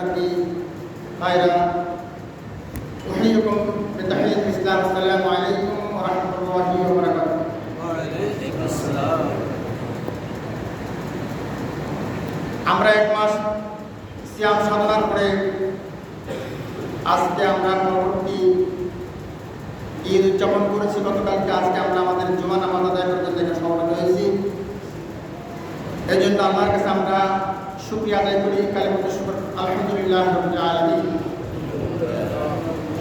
থাকি ভাইরা ওহাইকুম বিতাহিয়াত ইসলাম আসসালামু আলাইকুম ওয়া রাহমাতুল্লাহি ওয়া বারাকাতুহু ওয়া আমরা এক মাস সিয়াম সাধনার পরে আজকে আমরা পরবর্তী ঈদ উদযাপন করেছি গতকালকে আজকে আমরা আমাদের জুমা নামাজ আদায় করতে থেকে সমাবেত হয়েছি এই জন্য আমার কাছে আমরা শুক্রিয়া আদায় করি কালী মধ্যে শুক্র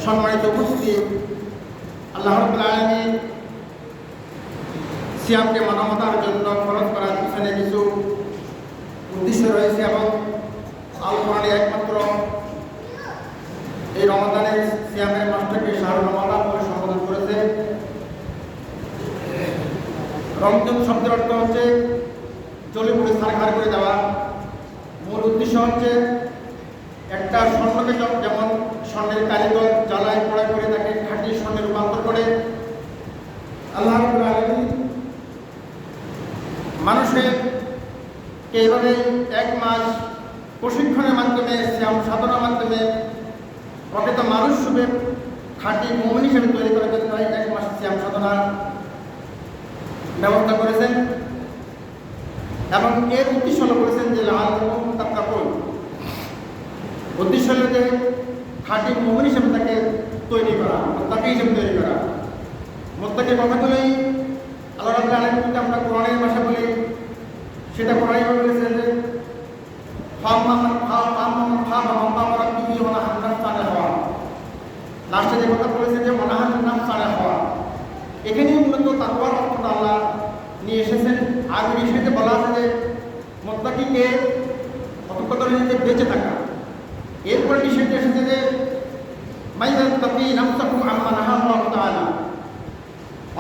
সম্মানিত উপস্থিতি, আল্লাহ রবুল আলমী সিয়ামকে মানবতার জন্য খরচ করার পিছনে কিছু উদ্দেশ্য রয়েছে এবং আল একমাত্র এই রমাদানের সিয়ামের মাস্টারকে শাহরুখ রমাদান বলে সম্বোধন করেছে। রমজান শব্দের অর্থ হচ্ছে, চলে পড়ে সারখার করে দেওয়া। মূল উদ্দেশ্য হচ্ছে একটা স্বর্ণকে যেমন স্বর্ণের কারিগর জ্বালায় পড়া করে তাকে খাঁটি স্বর্ণে রূপান্তর করে। আল্লাহ মানুষের এইভাবে এক মাস প্রশিক্ষণের মাধ্যমে, শ্যাম সাধনার মাধ্যমে প্রকৃত মানুষ রূপে খাঁটি মৌন হিসেবে তৈরি করার জন্য এক মাস শ্যাম সাধনার ব্যবস্থা করেছেন এবং এর উদ্দেশ্য করেছেন যে, লাল তাত্তাকুন উদ্দেশ্য যে খাঁটি হিসেবে তাকে তৈরি করা তাকে হিসেবে তৈরি করা মোত্তাকে কথাগুলোই আল্লাহ আলমীকে আমরা কোরআনের ভাষা বলি সেটা কোরআন বলেছে যে লাস্টে যে কথা বলেছে যে নাম হওয়া মূলত নিয়ে এসেছেন। বলা যে বেঁচে থাকা। এরপরে বিষয়টি এসেছে যে মাইজান তাকি নাফসাহু আম্মা নাহা আল্লাহ তাআলা।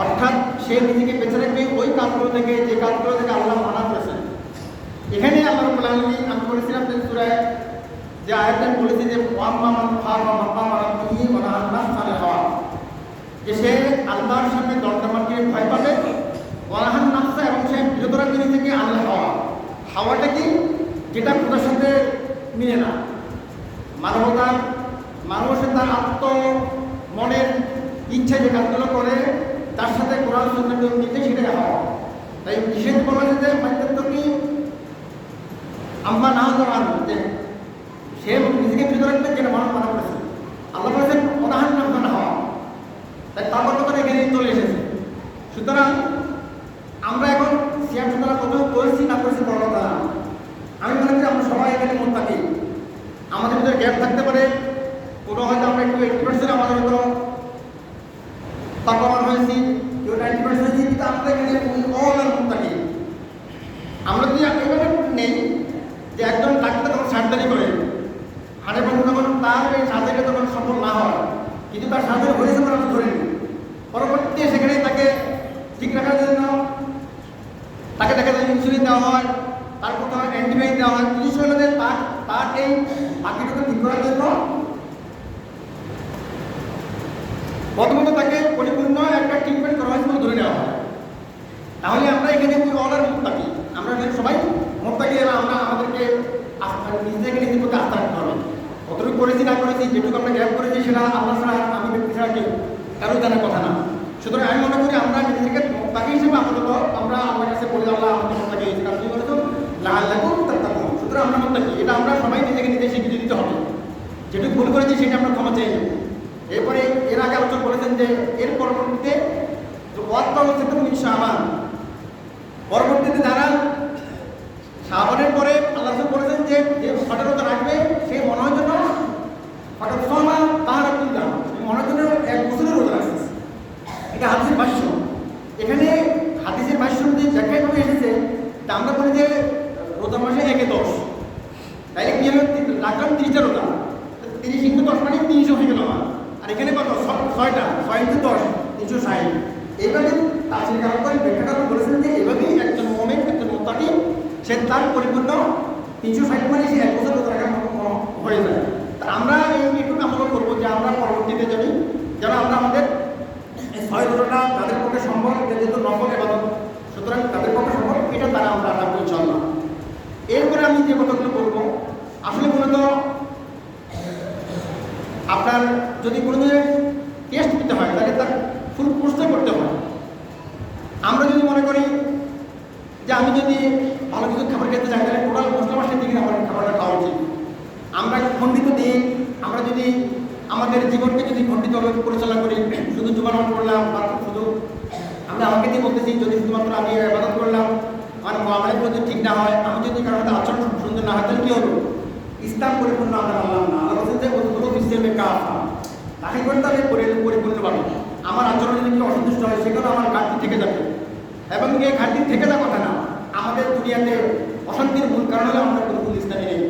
অর্থাৎ সে নিজেকে বেঁচে রাখবে ওই কাজগুলো থেকে, যে কাজগুলো থেকে আল্লাহ মানা করেছেন। এখানে আল্লাহ রাব্বুল আমি বলেছিলাম যে সূরায় যে আয়াতটা আমি বলেছি যে, ওয়াম্মা মান নাহা নাফসা হাওয়া যে সে আল্লাহর সামনে দণ্ডমানকে ভয় পাবে ওয়ানাহান নাফসা এবং সে বিরত রাখবে নিজে থেকে আল্লাহ হাওয়া। হাওয়াটা কি? যেটা সাথে মিলে না। মানবতার মানুষের তার আত্ম মনের ইচ্ছা যে কাজগুলো করে, তার সাথে কোরআন সুন্নাহকে মিলতে সেটাই হওয়া তাই বিশেষ বলা যে কি? আম্মা না দেওয়ার যে সে নিজেকে ফিরে রাখবেন যেটা মানুষ মানা করেছে। আল্লাহ বলেছেন অনাহান নাম হওয়া। তাই তারপর কথা এখানে চলে এসেছে। সুতরাং আমরা এখন সিয়াম সুতরাং কত করেছি না করেছি বড় কথা। আমি মনে করি আমরা সবাই এখানে মন থাকি আমাদের ভিতরে গ্যাপ থাকতে পারে। কোনো হয়তো আমরা একটু এইটি পার্সেন্ট আমাদের ভিতরে তাপমান হয়েছি। কেউ নাইনটি পার্সেন্ট কিন্তু আমরা এখানে অল আর থাকি আমরা যদি এভাবে নেই যে একজন ডাক্তার তখন সার্জারি করে হাড়ে বন্ধু তখন তার এই সার্জারি তখন সফল না হয়। কিন্তু তার সার্জারি হয়েছে আমরা ধরে নিই। পরবর্তীতে সেখানে তাকে ঠিক রাখার জন্য তাকে দেখা যায় ইনসুলিন দেওয়া হয় তার কোথাও অ্যান্টিবায়োটিক দেওয়া হয়। যে তার তার এই বাকিটুকু ঠিক করার জন্য। প্রথমত তাকে পরিপূর্ণ একটা ট্রিটমেন্ট করা হয়েছে ধরে নেওয়া হয়। তাহলে আমরা এখানে অর্ডার মুখ থাকি আমরা এখানে সবাই মুখ থাকি আমরা আমাদেরকে আস্থা নিজেকে নিজের প্রতি আস্থা রাখতে হবে। কতটুকু করেছি, না করেছি, যেটুকু আমরা গ্যাপ করেছি সেটা আল্লাহ ছাড়া আমি ব্যক্তি ছাড়া কেউ কারও জানার কথা না। সুতরাং আমি মনে করি আমরা নিজেকে তাকে হিসেবে আপাতত আমরা আমার কাছে বলি আল্লাহ আমাদের মোত্তাকি হয়েছে কারণ কি বলেছ। লাল লাগুন আমরা মোত্তাকি এটা আমরা সবাই নিজেকে নিজে স্বীকৃতি দিতে হবে। যেটুকু ভুল করেছি সেটা আমরা ক্ষমা চাই নেব। এরপরে এর আগে আলোচনা করেছেন যে এর পরবর্তীতে শাহবান পরবর্তীতে যারা শাহবানের পরে রাসূল বলেছেন যে যে সতেরোটা রাখবে সে মনে হয় হঠাৎ সমা তাহার দাম মনে এক বছরের রোজা রাখছে। এটা হাদিসের ভাষ্য। এখানে হাদিসের ভাষ্য যদি ব্যাখ্যাভাবে এসেছে তা আমরা বলি যে রোজা মাসে একে দশ। কি হলো রাখলাম তিরিশটা রোজা তিরিশ ইন্টু দশ মানে তিনশো হয়ে গেল আমার। আর এখানে কত? ছয়টা। ছয় ইন্টু দশ, তিনশো ষাট। এইভাবে তাফসির কালাম করে ব্যাখ্যাটা বলেছেন যে এভাবেই একজন মোমেন, একজন মোত্তাকি, সে তার পরিপূর্ণ তিনশো ষাট মানে সে এক বছর হয়ে যায়। তা আমরা একটু আমল করব যে আমরা পরবর্তীতে যদি যেন আমরা আমাদের ছয় রোজাটা তাদের পক্ষে সম্ভব এটা যেহেতু নকল এবাদত, সুতরাং তাদের পক্ষে সম্ভব, এটা তারা আমরা রাখব ইনশাল্লাহ এরপরে আমি যে কথাগুলো বলব আসলে মূলত আপনার যদি কোনো দিনের টেস্ট দিতে হয় তাহলে তার ফুল কোর্সটা করতে হয়। আমরা যদি মনে করি যে আমি যদি ভালো কিছু খাবার খেতে চাই তাহলে টোটাল মশলা মাসের দিকে আমার খাবারটা খাওয়া উচিত। আমরা খণ্ডিত দিন আমরা যদি আমাদের জীবনকে যদি খণ্ডিতভাবে পরিচালনা করি, শুধু জুমানাম করলাম বা শুধু আমি আমাকে দিয়ে বলতেছি, যদি শুধুমাত্র আমি আবাদত করলাম আমার আমার যদি ঠিক না হয়, আমি যদি সাথে আচরণ সুন্দর না হয়, তাহলে কী হলো ইসলাম পরিপূর্ণ আমরা মানলাম না। আল্লাহ যে ওগুলো সিস্টেমে কাফা। তাকে করতে হবে পরি- পরিপূর্ণভাবে আমার আচরণ যদি অসন্তুষ্ট হয় সেগুলো আমার ঘাটতি থেকে যাবে। এবং এই ঘাটতি থেকে যাওয়ার কথা না, আমাদের দুনিয়াতে অশান্তির মূল কারণ হলো আমরা পরিপূর্ণ ইসলামী নেই।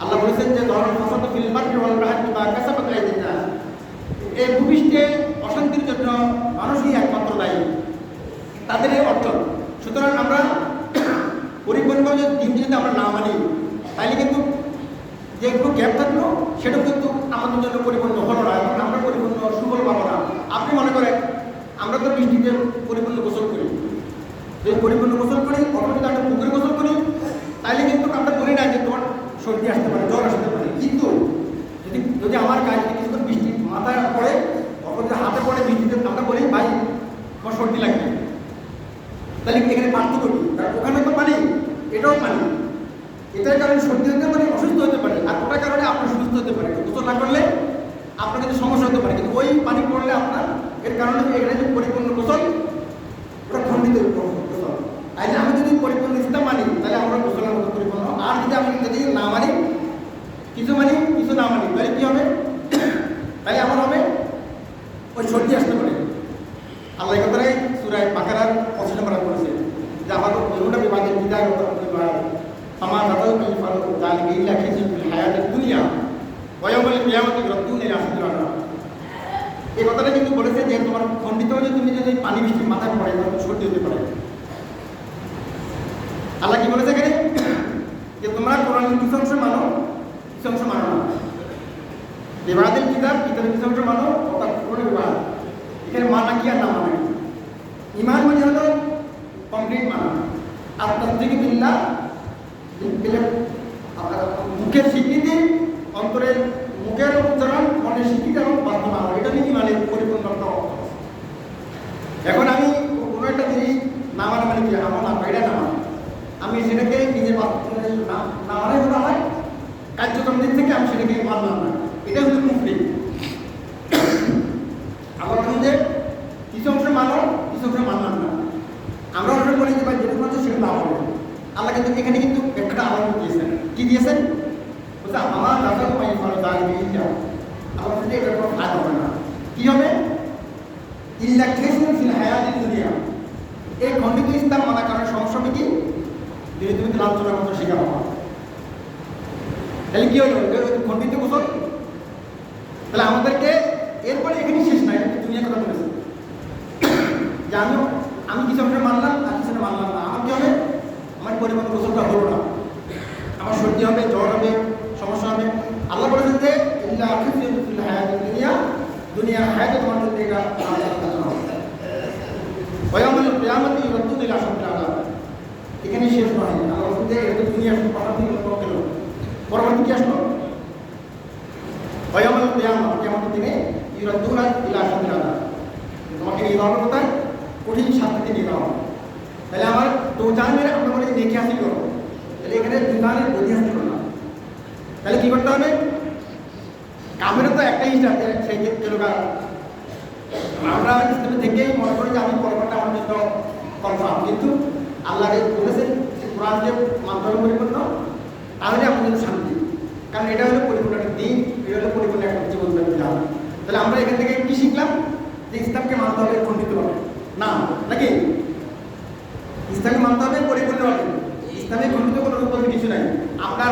আল্লাহ বলেছেন যে ধরনের ফসল ফিল মার্কেট ওয়াল রাহাত বা কাসাবাত রাইদিন না এই ভূপৃষ্ঠে অশান্তির জন্য মানুষই একমাত্র দায়ী। তাদের এই অর্জন সুতরাং আমরা পরিপূর্ণভাবে দিন যদি আমরা না মানি, তাহলে কিন্তু যে একটু গ্যাপ থাকল সেটাও কিন্তু আমাদের জন্য পরিপূর্ণ হলো না এবং আমরা পরিপূর্ণ সুফল পাবো না। আপনি মনে করেন, আমরা তো বৃষ্টিতে পরিপূর্ণ গোসল করি। যদি পরিপূর্ণ গোসল করি অথবা যদি আমরা পুকুরে গোসল করি তাহলে কিন্তু আমরা বলি না যে তোমার সর্দি আসতে পারে, জ্বর আসতে পারে কিন্তু যদি যদি আমার গায়ে যদি কিছুক্ষণ বৃষ্টি মাথায় পড়ে তখন যদি হাতে পড়ে বৃষ্টিতে আমরা বলি ভাই তোমার সর্দি লাগবে তাহলে এখানে পার্থক্য করি কারণ ওখানে তো পানি এটাও পানি এটার কারণে সর্দি হতে পারে অসুস্থ হতে পারে আর ওটার কারণে আপনার সুস্থ হতে পারে গোসল না করলে আপনার কিন্তু সমস্যা হতে পারে কিন্তু ওই পানি পড়লে আপনার এর কারণে এখানে যে পরিপূর্ণ গোসল ওটা খণ্ডিত গোসল আর আমি যদি পরিপূর্ণ ইসলাম মানি তাহলে আমরা গোসলের মতো পরিপূর্ণ আর যদি না মানি, কিছু মানি, কিছু না মানি, তাহলে কি হবে? তাই আমার হবে ওই সর্দি আসতে পারে। আল্লাহ কথাই সুরায় পাকারার পঁচিশ নম্বর করেছে যে আমার অন্যটা বিবাদের বিদায় আমার দাদাও কি ফারুক জাল গিলা খেয়েছি হায়াতের দুনিয়া বয়বলে বিয়ামতি রত্তুন এই আসতে পারে এই কথাটা কিন্তু বলেছে যে তোমার খণ্ডিত হলে তুমি যদি পানি বৃষ্টি মাথায় পড়ে তাহলে সর্দি হতে পারে আল্লাহ কি বলেছে এখানে যে তোমরা কোরআন কিছু অংশ মানো? কিছু অংশ মানো না। বিবাদের কিতাব, কিতাবের কিছু অংশ মানো? অর্থাৎ কোরআন বিবাদ এখানে মানা কি আর না মানা? কি ইমান মানে হলো কমপ্লিট মানা। আর তন্ত্রিক বিল্লা মুখের স্বীকৃতি অন্তরের মুখের উচ্চারণ মনের স্বীকৃতি এবং বাস্তবায়ন এটা নিয়ে ইমানের পরিপূর্ণ একটা অর্থ এখন আমি কোনো একটা জিনিস না মানে মানে কি আমার না বাইরে না মানে আমি সেটাকে নিজের বাস্তবে না না মানে হলো আমার কার্যক্রম দিক থেকে আমি সেটাকে মানলাম না। এটা হচ্ছে মুফলি আবার বলুন যে কিছু অংশ মানো কিছু অংশ মানলাম না। আমরা অংশ বলি যে ভাই যেটা হচ্ছে সেটা না হবে আল্লাহ কিন্তু এখানে কিন্তু একটা আলাদা দিয়েছেন। কি দিয়েছেন? বলছে আমার দাদা ভাই ফারো দাঁড়িয়ে ইল্লা আল্লাহ বলছে এটা কোনো ফায়দা হবে না। কি হবে? খেসুন ফিল হায়াতিন দুনিয়া। এই খণ্ডিত ইসলাম মানা কারণে সমস্যা কি? ধীরে ধীরে লাঞ্ছনার মতো শিকার হওয়া। তাহলে কি হলো? খণ্ডিত গোসল? তাহলে আমাদেরকে এরপরে এখানে শেষ নাই দুনিয়া কথা বলেছে। যে আমি আমি কিছু অংশ মানলাম, আর কিছু মানলাম না। আমার কি হবে? আমার পরিমাণ গোসলটা হলো না। আমার সর্দি হবে, জ্বর হবে, সমস্যা হবে। আল্লাহ বলেছেন যে, ইল্লা হায়াতিদ দুনিয়া দুনিয়ার হায়াতে তোমার জন্য এটা কিয়ামতি ইউরাদ্দুন ইলা আশাদ্দিল আযাব। এখানে শেষ নয় আল্লাহ বলেছেন এটা পরবর্তী লোক পরবর্তী কি আসলো? ওয়ায়ামুল কিয়ামত কিয়ামতের দিনে? ইউরাদ্দুন ইলা আযাব তোমাকে এই ধরনের কোথায় কঠিন নিয়ে যাওয়া তাহলে আমার দোজানের আমরা বলে আসি করো তাহলে এখানে দুজানের বদি তাহলে কি করতে হবে? কামেরও তো একটাই হিসাব সেই ক্ষেত্রে আমরা ইসলামে মনে করি যে আমি পরবর্তী আমার জন্য কনফার্ম কিন্তু আল্লাহ বলেছেন, যে কোরআন যে মাধ্যমে পরিপূর্ণ তাহলে জন্য শান্তি। কারণ এটা হলো পরিপূর্ণ একটা দিন, এটা হলো পরিপূর্ণ একটা জীবন বিধান তাহলে আমরা এখান থেকে কি শিখলাম? যে ইসলামকে মানতে হবে খণ্ডিত হবে না, নাকি? ইসলামকে মানতে হবে পরিপূর্ণভাবে ইসলামে খণ্ডিত কোনো রূপ কিছু নাই। আপনার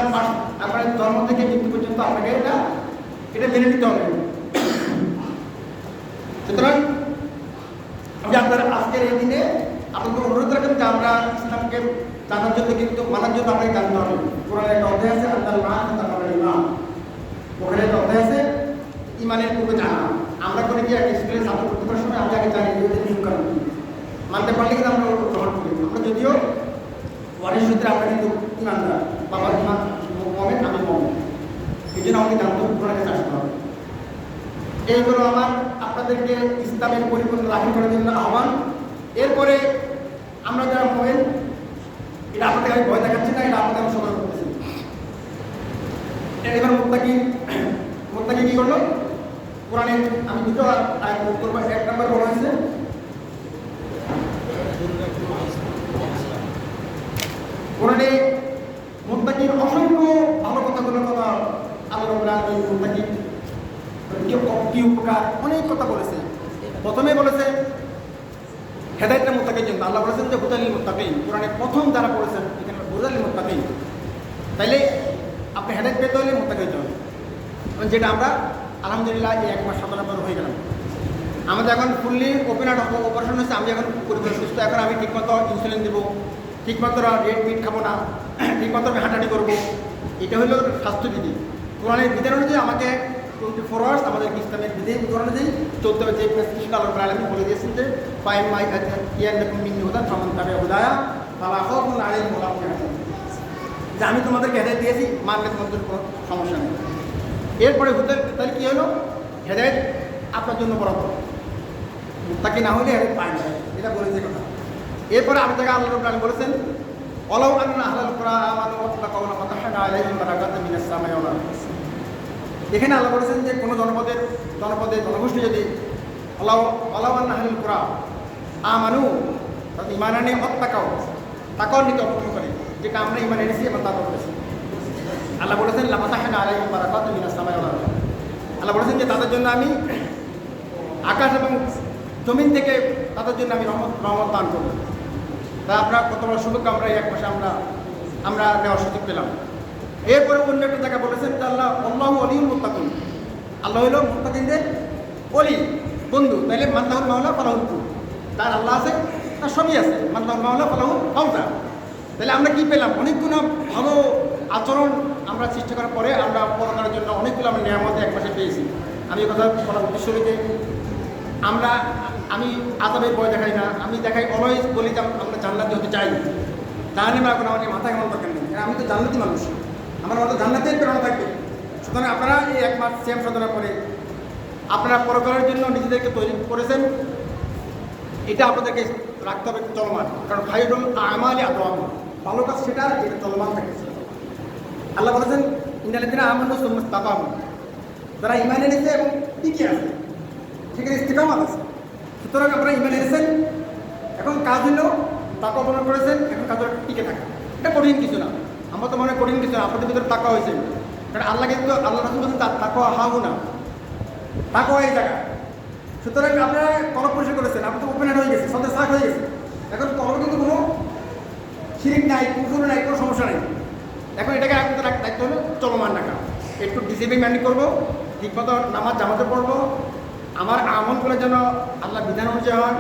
আপনার জন্ম থেকে মৃত্যু পর্যন্ত আপনাকে এটা এটা মেনে নিতে হবে। সুতরাং আমি আপনার আজকের এই দিনে আপনাকে অনুরোধ রাখবেন যে আমরা ইসলামকে জানার জন্য কিন্তু মানার জন্য আপনাকে জানতে হবে। কোরআনে একটা অধ্যায় আছে আল্লাহ মা তারপরে ইমান। ওখানে একটা অধ্যায় আছে, ইমানের পূর্বে জানা। আমরা করে কি এক স্কুলে ছাত্র পড়তে করার সময় আমি আগে জানি যে নিয়ম কানুন কি। মানতে পারলে কিন্তু আমরা গ্রহণ করি। আমরা যদিও ওয়ারিশ সূত্রে আমরা কিন্তু ইমানদার, বাবার ইমান মমেন, আমি মমেন। এই জন্য আমাকে জানতে হবে, কোরআনে আসতে হবে। এইগুলো আমার, আপনাদেরকে ইসলামের পরিপূর্ণ দাখিল করার জন্য আহ্বান। এরপরে আমরা যারা মোবাইল এটা আপনাদের আমি ভয় দেখাচ্ছি না, এটা আপনাদের আমি সতর্ক করতেছি। এবার মুক্তাকি মুক্তাকি কি করল? কোরআনে আমি দুটো কোট করব, এক নম্বর বলা হয়েছে, কোরআনে মুত্তাকির অসংখ্য ভালো কথাগুলোর কথা আল্লাহ রাব্বুল আলামিন মুত্তাকির কি কি উপকার, অনেক কথা বলেছে। প্রথমে বলেছে হেদায়তটা মুত্তাকির জন্য আল্লাহ বলেছেন যে হুদালিল মুত্তাকিন কোরআনে প্রথম যারা পড়েছেন, এখানে হুদালিল মুত্তাকিন তাইলে আপনি হেদায়ত পেতে হলে মুত্তাকি হতে হবে। যেটা আমরা, আলহামদুলিল্লাহ, এই এক মাস সাধারণ হয়ে গেলাম। আমাদের এখন ফুললি ওপেন আউট অপারেশন হচ্ছে, আমি এখন পুরোপুরি সুস্থ, এখন আমি ঠিকমতো ইনসুলিন দেবো, ঠিকমতো রেড মিট খাব না, ঠিকমতো আমি হাঁটাহাঁটি করব। এটা হলো স্বাস্থ্যবিধি কোরআনের বিধান অনুযায়ী আমাকে টোয়েন্টি ফোর আওয়ার্স আমাদের ইসলামের বিধি বিধান অনুযায়ী চলতে হবে যে কৃষ্ণ আল্লাহ আলমী বলে দিয়েছেন যে ফাইম মাই ইয়ান দেখুন মিন্নি হুদান সমান তাবে হুদায়া তালা হোক আলাই মোলাম যে আমি তোমাদেরকে হেদায়ত দিয়েছি, মানলে তোমাদের কোনো সমস্যা নেই। এরপরে হুদার তাহলে কী হলো? হেদায়ত আপনার জন্য বরাবর তাকে না হলে হেদায়ত পায় না। এটা বলেছে কথা। এরপরে আপনি তাকে আল্লাহ রব্লান বলেছেন অলাউ আন্না আহলাল কুরআন আমানু ওয়াত্তাকাউনা ফাতাহনা আলাইহিম বারাকাতাম মিনাস সামাই আরদ এখানে আল্লাহ বলেছেন যে কোনো জনপদের জনপদের জনগোষ্ঠী যদি অলাউ অলাউ আন্না আহলাল কুরআন, আমানু, তাদের ইমান আনে অত্তাকাও তাকাও নিতে অপমান করে, যেটা আমরা ইমান এনেছি এবং তা করেছি। আল্লাহ বলেছেন লাফাতাহানা আলাইহিম বারাকাতাম মিনাস সামাই ওয়াল আরদ। আল্লাহ বলেছেন যে তাদের জন্য আমি আকাশ এবং জমিন থেকে তাদের জন্য আমি রহমত রহমত দান করব। তা আমরা কত বড় সুযোগ আমরা এক মাসে আমরা আমরা নেওয়ার সুযোগ পেলাম। এরপরে অন্য একটা জায়গায় বলেছেন আল্লাহ আল্লাহ অলিউল মুত্তাকুন। আল্লাহ হইল মুত্তাকিনদের অলি বন্ধু। তাইলে মান্দাহুল মাওলা ফালাহুল কু তার আল্লাহ আছে, তার সবই আছে। মান্দাহুল মাওলা ফালাহুল ফাউজা তাহলে আমরা কি পেলাম? অনেকগুলো ভালো আচরণ আমরা চেষ্টা করার পরে আমরা পরকারের জন্য অনেকগুলো আমরা নিয়ামত এক মাসে পেয়েছি। আমি কথা বলার উদ্দেশ্য রেখে আমরা, আমি আদবের ভয় দেখাই না। আমি দেখাই অলওয়েজ বলি যে আমরা জান্নাতি হতে চাই। জানি না এখন আমাকে মাথায় আমার দরকার নেই। আমি তো জান্নাতি মানুষ। আমার মতো জান্নাতের প্রেরণা থাকবে। সুতরাং আপনারা এই এক মাস সেম সাধনা করে আপনারা পরকারের জন্য নিজেদেরকে তৈরি করেছেন। এটা আপনাদেরকে রাখতে হবে চলমান। কারণ খাইরুল আমালি আদম ভালো কাজ সেটা যেটা চলমান থাকে। আল্লাহ বলেছেন ইন্দালিদিন সুম্মাস তাকাম যারা ইমান এনেছে এবং টিকে আছে, সেখানে ইস্তিকামাত আছে। সুতরাং আপনারা ইমান এনেছেন, এখন কাজ হলো তাকা অবলম্বন করেছেন, এখন কাজ টিকে থাকা। এটা কঠিন কিছু না। আমার তো মনে হয় কঠিন কিছু না, আপনাদের ভিতরে তাকা হয়েছে। কারণ আল্লাহ কিন্তু, আল্লাহ রসুল বলছেন তার তাকা হাউ না? তাকা এই জায়গা। সুতরাং আপনারা কলম পরিষ্কার করেছেন, আপনি তো ওপেন হয়ে গেছে সন্ধ্যা শাক হয়ে গেছে এখন কলম কিন্তু কোনো শিরিক নাই কুকুর নাই, কোনো সমস্যা নেই। এখন এটাকে আপনাদের রাখ- দায়িত্ব হলো চলমান রাখা। একটু ডিসিপ্লিন মেনটেন করব ঠিকমতো নামাজ জামাতে পড়ব। আমার আমলগুলো যেন আল্লাহ বিধান অনুযায়ী হয়,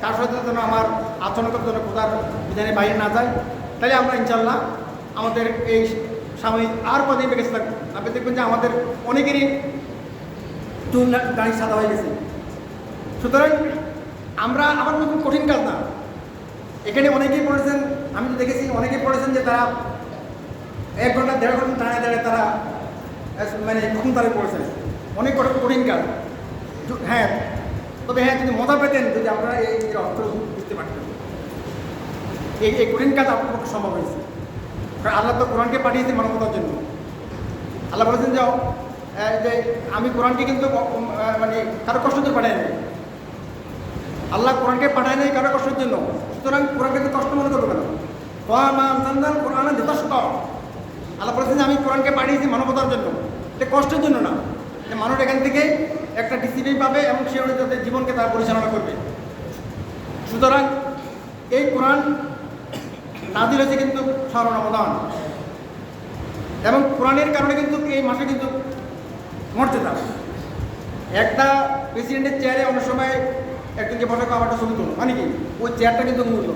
তার সাথে যেন আমার আচরণ যেন কোথার বিধানের বাইরে না যায়। তাহলে আমরা ইনশাল্লাহ আমাদের এই সাময়িক আর কদিন বেঁচে থাকব আপনি দেখবেন যে আমাদের অনেকেরই চুল দাঁড়ি সাদা হয়ে গেছে। সুতরাং আমরা আমার নতুন কঠিন কাজ না। এখানে অনেকেই পড়েছেন আমি তো দেখেছি অনেকেই পড়েছেন যে তারা এক ঘণ্টা, দেড় ঘণ্টা দাঁড়িয়ে দাঁড়িয়ে তারা মানে কখন তারা পড়েছেন অনেক কঠিন কঠিন কাজ। হ্যাঁ তবে হ্যাঁ যদি মজা পেতেন, যদি আপনারা এই অর্থ বুঝতে পারতেন। এই কঠিন কাজ আপনার পক্ষে সম্ভব হয়েছে। কারণ আল্লাহ তো কোরআনকে পাঠিয়েছে মানবতার জন্য। আল্লাহ বলেছেন, যাও। যে আমি কোরআনকে কিন্তু মানে কারও কষ্ট দিয়ে পাঠাই নাই আল্লাহ কোরআনকে পাঠায় নাই কারও কষ্টের জন্য। সুতরাং কোরআনকে তো কষ্ট মনে করবে না। সন্তান কোরআন যথেষ্ট আল্লাহ বলেছেন আমি কোরআনকে পাঠিয়েছি মানবতার জন্য। এটা কষ্টের জন্য না। যে মানুষ এখান থেকে একটা ডিসিপ্লিন পাবে এবং সে অনুযায়ী জীবনকে তারা পরিচালনা করবে। সুতরাং এই কোরআন নাজিল হয়েছে কিন্তু সারা রমাদান। এবং কোরআনের কারণে কিন্তু এই মাসে কিন্তু মর্যাদা। একটা প্রেসিডেন্টের চেয়ারে অনেক সময় একজনকে বসে আবার ছবি তুলুন। মানে কি? ওই চেয়ারটা কিন্তু মূল্য।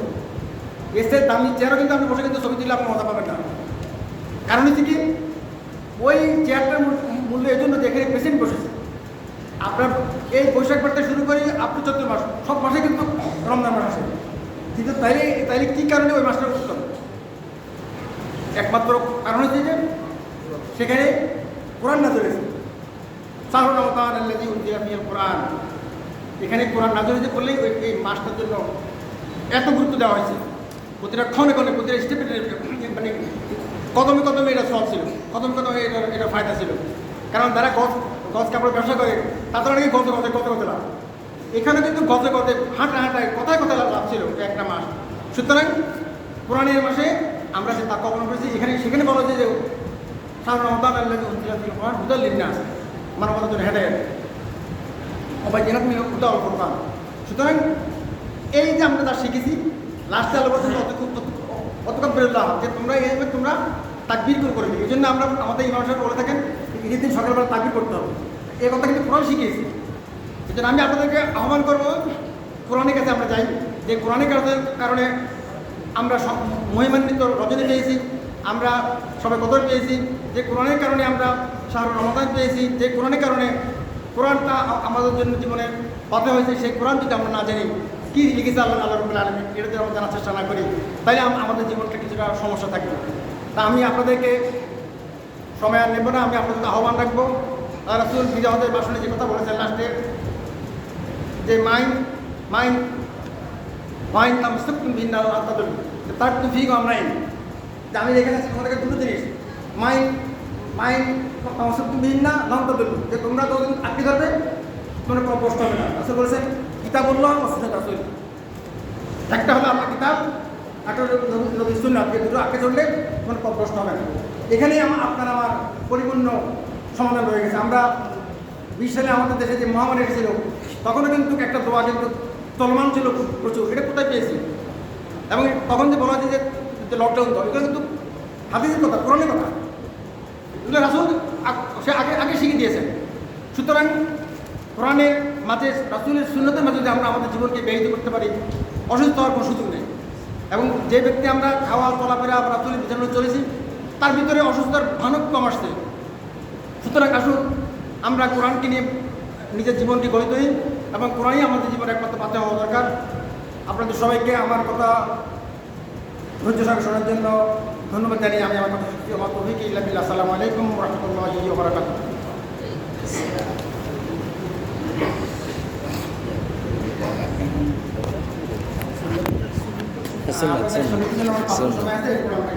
এসে দামি চেয়ারও কিন্তু আপনি বসে কিন্তু ছবি তুললে আপনি মজা পাবেন না। কারণ হচ্ছে কি? ওই চেয়ারটার মূল- মূল্য এই জন্য এখানে পেশেন্ট বসেছে। আপনার এই বৈশাখ থেকে শুরু করে আপনি মাস, সব মাসে কিন্তু রমজান মাস আসে। কিন্তু তাইলে তাইলে কী কারণে ওই মাসটা একমাত্র কারণ হচ্ছে যে সেখানে কোরআন না চলেছে সাহর রমদান আল্লাহি উদ্দিয়া কোরআন এখানে কোরআন নাজর হয়েছে বললেই ওই, এই মাসটার জন্য এত গুরুত্ব দেওয়া হয়েছে। প্রতিটা ক্ষণে ক্ষণে, প্রতিটা স্টেপে মানে কদমে কদমে এটা সব ছিল। কদমে কদমে এটা এটা ফায়দা ছিল। কারণ যারা গছ গছ কাপড় ব্যবসা করে, তাদের নাকি গজে গজে গজে গজে লাভ। এখানে কিন্তু গজে গজে হাঁটা হাঁটায় কোথায় কোথায় লাভ ছিল একটা মাস। সুতরাং পুরাণের মাসে আমরা যে তাকে অবলম্বন করেছি, এখানে সেখানে বলা যায় যে সাধারণ রমদান আল্লাহ হুদাল লিন্নাস মানবতার জন্য হেঁটে অবাই জেনাত মিলে উদাল কোরবান সুতরাং এই যে আমরা যা শিখেছি লাস্টে আলো বলছেন অতক্ষণ বেরোল্লাহ যে তোমরা এইভাবে তোমরা তাকবির করে করবে এই জন্য আমরা আমাদের ইমাম সাহেব বলে থাকেন, ঈদের সকালবেলা তাকবির করতে হবে। এই কথা কিন্তু কোরআন শিখিয়েছি। এই জন্য আমি আপনাদেরকে আহ্বান করব, কোরআনের কাছে আমরা যাই। যে কোরআনের কারণে আমরা মহিমান্বিত রজনী পেয়েছি, আমরা সবাই কদর পেয়েছি, যে কোরআনের কারণে আমরা শাহর রমাদান পেয়েছি, যে কোরআনের কারণে কোরআনটা আমাদের জন্য জীবনে পাতে হয়েছে, সেই কোরআন যদি আমরা না জানি, কী লিখেছে আল্লাহ আল্লাহ রবুল আলমী এটা যদি আমরা জানার চেষ্টা না করি, তাহলে আম- আমাদের জীবনটা কিছুটা সমস্যা থাকবে। তা আমি আপনাদেরকে সময় আর নেব না, আমি আপনাদের আহ্বান রাখব। রাসুল বিজাহদের বাসনে যে কথা বলেছেন, লাস্টে, যে মাইন মাইন মাইন নাম সত্যম ভিন্ন আত্মাদুল তার তো ফিগ আমরা এই যে আমি এখানে আছি তোমাদেরকে দুটো জিনিস মাইন মাইন সত্যম ভিন্ন নাম তাদুল যে তোমরা তো আটকে ধরবে তোমরা কোনো কষ্ট হবে না আসলে বলেছেন কিতাব উল্লাহ মসজিদ আসল একটা হলো আমার কিতাব একটা নবী- সুন্নাত দুটো আটকে ধরলে কোনো প্রশ্ন হবে না এখানেই আমার, আপনার আমার পরিপূর্ণ সমাধান রয়ে গেছে। আমরা বিশ আমাদের দেশে যে মহামারী এসেছিল, তখনও কিন্তু একটা দোয়া কিন্তু চলমান ছিল প্রচুর। এটা কোথায় পেয়েছি? এবং তখন যে বলা হয় যে লকডাউন তো, এগুলো কিন্তু হাদিসের কথা, কোরআনের কথা। এগুলো রাসুল সে আগে আগে শিখিয়ে দিয়েছেন। সুতরাং কোরআনের মাঝে, রাসুলের শূন্যতের মাঝে যদি আমরা আমাদের জীবনকে ব্যাহত করতে পারি, অসুস্থ হওয়ার কোনো সুযোগ নেই। এবং যে ব্যক্তি আমরা খাওয়া, চলাফেরা বা রাসুলের বিছানো চলেছি, তার ভিতরে অসুস্থতার ভানক কম আসছে। সুতরাং আসুন, আমরা কোরআনকে নিয়ে নিজের জীবনটি গড়ে তুলি। এবং কোরআনই আমাদের জীবনের একমাত্র পাতে হওয়া দরকার। আপনাদের সবাইকে আমার কথা ধৈর্য সঙ্গে শোনার জন্য ধন্যবাদ জানিয়ে আমি আমার কথা সত্যি আমার তভিক ইল্লাবিল্লা আসসালামু আলাইকুম রহমতুল্লাহি বারাকাতুহ Sunnah, আপনাদের